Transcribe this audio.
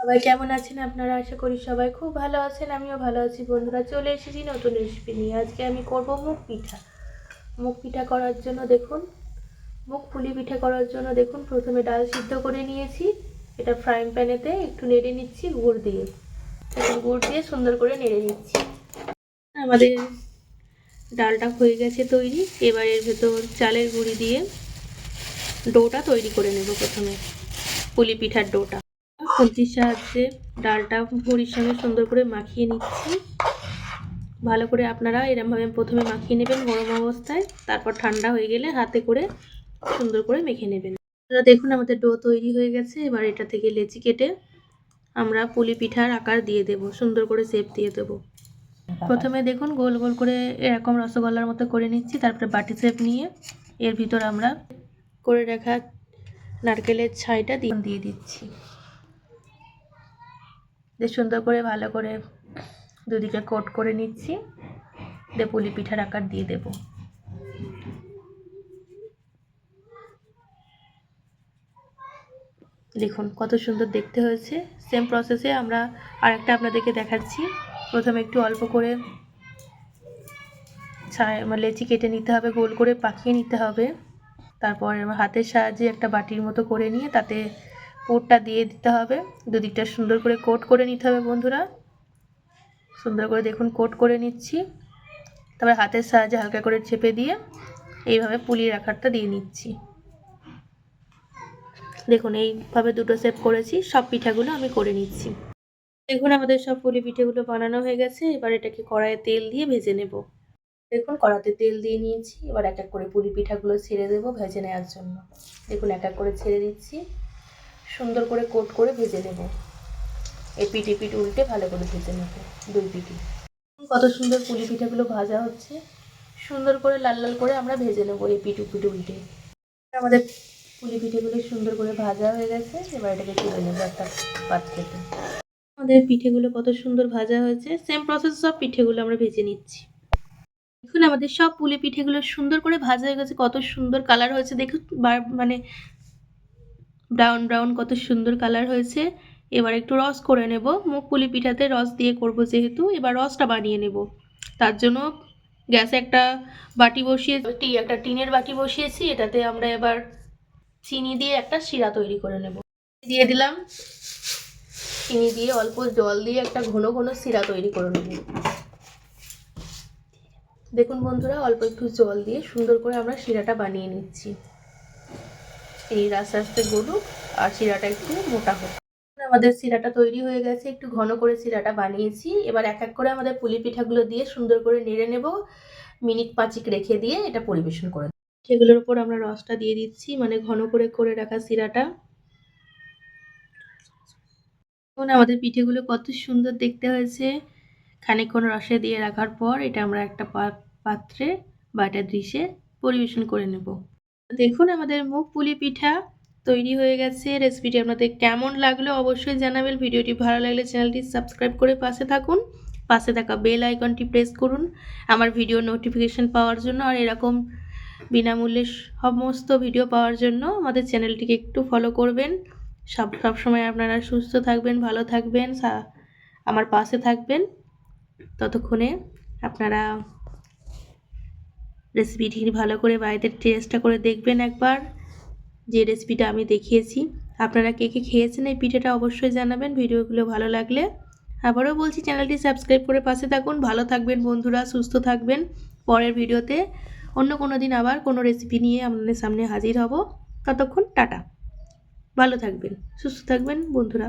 সবাই কেমন আছেন? আপনারা আশা করি সবাই খুব ভালো আছেন, আমিও ভালো আছি। বন্ধুরা, চলে এসেছি নতুন রেসিপি নিয়ে। আজকে আমি করব মুগ পিঠা। মুগ পিঠা করার জন্য দেখুন, মুগ পুলি পিঠা করার জন্য দেখুন, প্রথমে ডাল সিদ্ধ করে নিয়েছি। এটা ফ্রাইং প্যানেতে একটু নেড়ে নিচ্ছি, গুড় দিয়ে। গুড় দিয়ে সুন্দর করে নেড়ে নিচ্ছি। আমাদের ডালটা হয়ে গেছে তৈরি। এবার এর ভেতর চালের গুঁড়ি দিয়ে ডোটা তৈরি করে নেব প্রথমে, পুলি পিঠার ডোটা। খুন্তির সাহায্যে ডালটা বড়ির সঙ্গে সুন্দর করে মাখিয়ে নিচ্ছি। ভালো করে আপনারা এরমভাবে প্রথমে মাখিয়ে নেবেন গরম অবস্থায়, তারপর ঠান্ডা হয়ে গেলে হাতে করে সুন্দর করে মেখে নেবেন। আপনারা দেখুন আমাদের ডো তৈরি হয়ে গেছে, এবার এটা থেকে লেচি কেটে আমরা পুলি পিঠার আকার দিয়ে দেব, সুন্দর করে শেপ দিয়ে দেবো। প্রথমে দেখুন গোল গোল করে এরকম রসগোল্লার মতো করে নিচ্ছি, তারপরে বাটি শেপ নিয়ে এর ভিতর আমরা করে রাখা নারকেলের ছাইটা দিয়ে দিয়ে দিচ্ছি। দিয়ে সুন্দর করে ভালো করে দুদিকে কোট করে নিচ্ছি। দিয়ে পুলি পিঠার আকার দিয়ে দেব। দেখুন কত সুন্দর দেখতে হয়েছে। সেম প্রসেসে আমরা আরেকটা আপনাদেরকে দেখাচ্ছি। প্রথমে একটু অল্প করে ছাই মানে লেচি কেটে নিতে হবে, গোল করে পাকিয়ে নিতে হবে। তারপর হাতের সাহায্যে একটা বাটির মতো করে নিয়ে তাতে পুরটা দিয়ে দিতে হবে। দুদিকটা সুন্দর করে কোট করে নিতে হবে বন্ধুরা। সুন্দর করে দেখুন কোট করে নিচ্ছি। তারপর হাতের সাহায্যে হালকা করে চেপে দিয়ে এইভাবে পুলির আকারটা দিয়ে নিচ্ছি। দেখুন, এইভাবে দুটো সেপ করেছি, সব পিঠাগুলো আমি করে নিচ্ছি। দেখুন, আমাদের সব পুলি পিঠেগুলো বানানো হয়ে গেছে। এবার এটাকে কড়াইয়ে তেল দিয়ে ভেজে নেব। দেখুন, কড়াতে তেল দিয়ে নিয়েছি। এবার এক এক করে পুলি পিঠাগুলো ছেড়ে দেবো ভেজে নেওয়ার জন্য। দেখুন, এক এক করে ছেড়ে দিচ্ছি। সুন্দর করে কোট করে ভেজে নেব। এই পিঠে পিঠ উল্টে ভালো করে ভেজে নেব, দুই পিঠি। কত সুন্দর পুলি পিঠাগুলো ভাজা হচ্ছে। সুন্দর করে লাল লাল করে আমরা ভেজে নেব এই পিঠু পিঠ উল্টে। আমাদের পুলি পিঠেগুলো সুন্দর করে ভাজা হয়ে গেছে, এবার এটাকে তুলে নেব একটা পাত্রেতে আমাদের পিঠেগুলো কত সুন্দর ভাজা হয়েছে। সেম প্রসেস সব পিঠেগুলো আমরা ভেজে নিচ্ছি। দেখুন, আমাদের সব পুলি পিঠেগুলো সুন্দর করে ভাজা হয়ে গেছে। কত সুন্দর কালার হয়েছে। দেখুন মানে ব্রাউন ব্রাউন কত সুন্দর কালার হয়েছে। এবার একটু রস করে নেব। মুখ পুলি পিঠাতে রস দিয়ে করব যেহেতু, এবার রসটা বানিয়ে নেব। তার জন্য গ্যাসে একটা বাটি বসিয়ে, টি, একটা টিনের বাটি বসিয়েছি। এটাতে আমরা এবার চিনি দিয়ে একটা শিরা তৈরি করে নেব। দিয়ে দিলাম। চিনি দিয়ে অল্প জল দিয়ে একটা ঘন ঘন শিরা তৈরি করে নেব। দেখুন বন্ধুরা, অল্প একটু জল দিয়ে সুন্দর করে আমরা শিরাটা বানিয়ে নিচ্ছি। এই আস্তে আস্তে গলুক আর শিরাটা একটু মোটা হোক। আমাদের শিরাটা তৈরি হয়ে গেছে, একটু ঘন করে শিরাটা বানিয়েছি। এবার এক এক করে আমাদের পুলি পিঠাগুলো দিয়ে সুন্দর করে নেড়ে নেব। মিনিট পাঁচিক রেখে দিয়ে এটা পরিবেশন করে সেগুলোর উপর আমরা রসটা দিয়ে দিচ্ছি মানে ঘন করে করে রাখা শিরাটা। এখন আমাদের পিঠেগুলো কত সুন্দর দেখতে হয়েছে। খানিকক্ষণ রসে দিয়ে রাখার পর এটা আমরা একটা পাত্রে বা একটা ডিশে পরিবেশন করে নেব। দেখুন আমাদের মুখ পুলি পিঠা তৈরি হয়ে গেছে। রেসিপিটি আপনাদের কেমন লাগল অবশ্যই জানাবেন। ভিডিওটি ভালো লাগলে চ্যানেলটি সাবস্ক্রাইব করে পাশে থাকুন। পাশে থাকা বেল আইকনটি প্রেস করুন। আমার ভিডিও নোটিফিকেশন পাওয়ার জন্য আর এরকম বিনামূল্যে সমস্ত ভিডিও পাওয়ার জন্য আমাদের চ্যানেলটিকে একটু ফলো করবেন। সব সবসময় আপনারা সুস্থ থাকবেন, ভালো থাকবেন আমার পাশে থাকবেন। ততক্ষণে আপনারা রেসিপিটি ভালো করে বাড়িতে টেস্টটা করে দেখবেন একবার। যে রেসিপিটা আমি দেখিয়েছি। আপনারা কে কে খেয়েছেন এই পিঠেটা অবশ্যই জানাবেন। ভিডিওগুলো ভালো লাগলে আবারও বলছি, চ্যানেলটি সাবস্ক্রাইব করে পাশে থাকুন। ভালো থাকবেন বন্ধুরা, সুস্থ থাকবেন। পরের ভিডিওতে অন্য কোনো দিন আবার কোনো রেসিপি নিয়ে আপনাদের সামনে হাজির হব। ততক্ষণ টাটা। ভালো থাকবেন, সুস্থ থাকবেন বন্ধুরা।